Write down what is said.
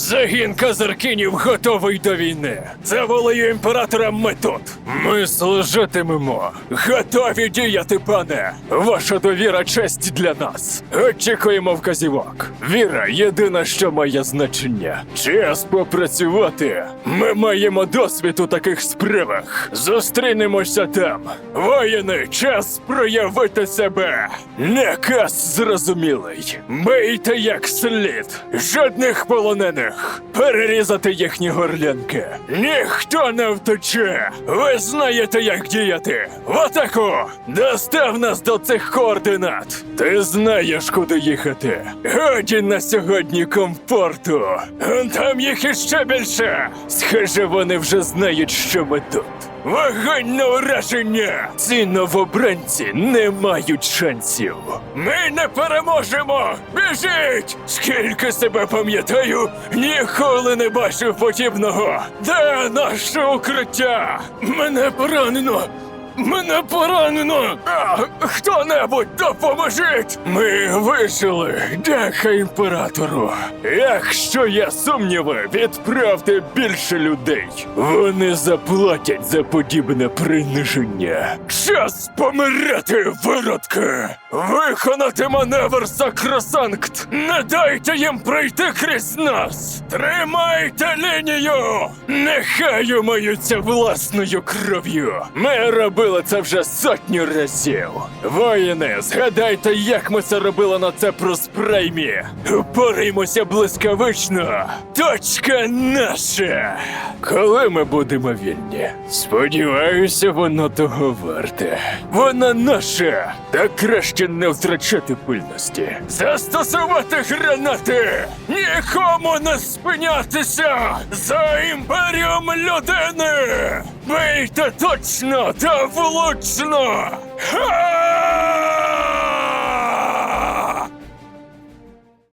Загін казаркінів готовий до війни. За волею імператора ми тут. Ми служитимемо. Готові діяти, пане. Ваша довіра честь для нас. Очікуємо вказівок. Віра єдине, що має значення. Час попрацювати. Ми маємо досвід у таких справах. Зустрінемося там. Воїни, час проявити себе. Наказ зрозумілий. Бийте як слід. Жодних полонених. Перерізати їхні горлянки. Ніхто не втече. Ви знаєте, як діяти. В атаку! Достав нас до цих координат. Ти знаєш, куди їхати. Годі на сьогодні комфорту. Там їх іще більше. Схоже, вони вже знають, що ми тут. Вогонь на ураження! Ці новобранці не мають шансів. Ми не переможемо! Біжіть! Скільки себе пам'ятаю, ніколи не бачив подібного. Де наше укриття? Мене поранено! Мене поранено! А, хто-небудь допоможіть! Ми вижили! Дяка імператору! Якщо є сумніви, відправте більше людей. Вони заплатять за подібне приниження. Час помирати, виродки! Виконати маневр Сакросанкт! Не дайте їм пройти крізь нас! Тримайте лінію! Нехай умиються власною кров'ю! Ми робили це вже сотню разів. Воїни, згадайте, як ми це робили на це проспреймі. Упораймося блискавично. Точка наша. Коли ми будемо вільні? Сподіваюся, воно того варте. Вона наша. Та краще не втрачати пильності. Застосувати гранати! Нікому не спинятися! За імперіум людини! Бийте точно та влучно! Ха!